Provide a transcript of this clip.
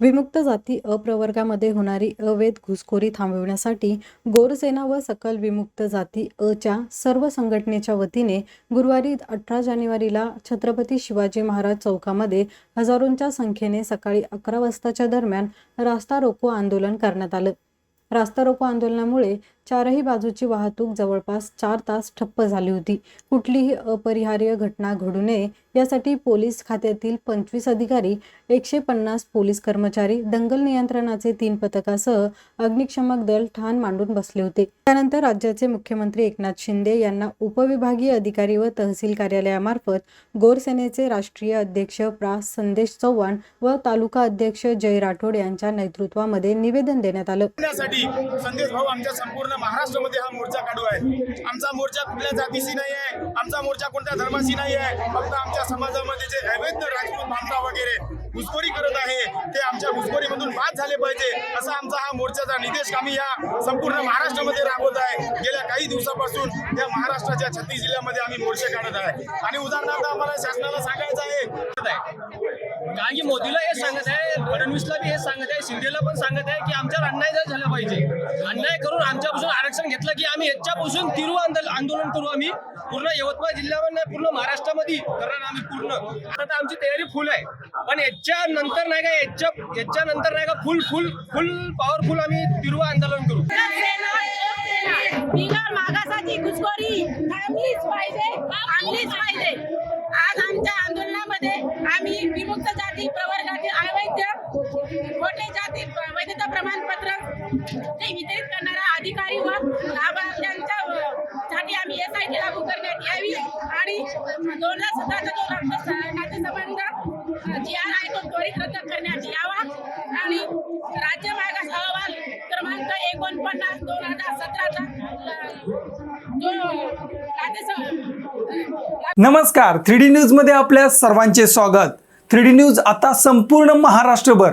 विमुक्त जाती अप्रवर्गामध्ये होणारी अवैध घुसखोरी थांबविण्यासाठी गोरसेना व सकल विमुक्त जाती अच्या सर्व संघटनेच्या वतीने गुरुवारी अठरा जानेवारीला छत्रपती शिवाजी महाराज चौकामध्ये हजारोंच्या संख्येने सकाळी अकरा वाजताच्या दरम्यान रास्ता रोको आंदोलन करण्यात आलं. रास्ता रोको आंदोलनामुळे चारही बाजूची वाहतूक जवळपास चार तास ठप्प झाली होती. कुठलीही अपरिहार्य घटना घडू नये यासाठी पोलीस खात्यातील पंचवीस अधिकारी एकशे पन्नास पोलीस कर्मचारी दंगल नियंत्रणाचे तीन पथकासह अग्निशमक दल ठाण मांडून बसले होते. त्यानंतर राज्याचे मुख्यमंत्री एकनाथ शिंदे यांना उपविभागीय अधिकारी व तहसील कार्यालयामार्फत गोरसेनेचे राष्ट्रीय अध्यक्ष प्रा संदेश चव्हाण व तालुका अध्यक्ष जय राठोड यांच्या नेतृत्वामध्ये निवेदन देण्यात आलं. संदेश भाऊ आमच्या संपूर्ण महाराष्ट्रामध्ये हा मोर्चा काढू आहे. आमचा मोर्चा कुठल्या जातीशी नाही आहे आमचा मोर्चा कोणत्या धर्माशी नाही आहे फक्त आमच्या समाजामध्ये जे अवैध राजपूत भामटा वगैरे घुसखोरी करत आहे ते आमच्या घुसखोरीमधून बाद झाले पाहिजे असा आमचा हा मोर्चाचा निदेश आम्ही या संपूर्ण महाराष्ट्रामध्ये राबवत आहे. गेल्या काही दिवसापासून त्या महाराष्ट्राच्या छत्तीस जिल्ह्यामध्ये आम्ही मोर्चे काढत आहे. आणि उदाहरणार्थ आम्हाला शासनाला सांगायचं आहे कारण की मोदीला हे सांगत आहे फडणवीसला बी हे सांगत आहे शिंदेला पण सांगत आहे की आमच्यावर अन्याय जर झाला पाहिजे अन्याय करून आमच्यापासून आरक्षण घेतलं की आम्ही याच्यापासून तिरू आंदोलन आंदोलन करू आम्ही. पूर्ण यवतमाळ जिल्ह्यावर नाही पूर्ण महाराष्ट्रामध्ये करणार आम्ही पूर्ण. आता तर आमची तयारी फुल आहे. पण याच्या नंतर नाही का याच्या याच्या नंतर नाही का फुल फुल फुल पॉवरफुल आम्ही तिरू आंदोलन करू. घुसखोरी. थांबलीच पाहिजे थांबलीच पाहिजे. आज आमच्या आंदोलनामध्ये आम्ही विमुक्त जाती प्रवर्गातील अवैध मोठे जाती वैधता प्रमाणपत्र ते वितरित करणारा अधिकारी व लाभार्थ्यांच्या आम्ही एस आय टी लागू करण्यात यावी आणि दोन हजार सतराचा जो रक्त नातेसंबंध जी आर आहे तो त्वरित रद्द करण्यात यावा आणि राज्य मागास अहवाल क्रमांक एकोणपन्नास दोन हजार सतराचा जो नमस्कार थ्री डी न्यूजमध्ये आपल्या सर्वांचे स्वागत. थ्री डी न्यूज आता संपूर्ण महाराष्ट्रभर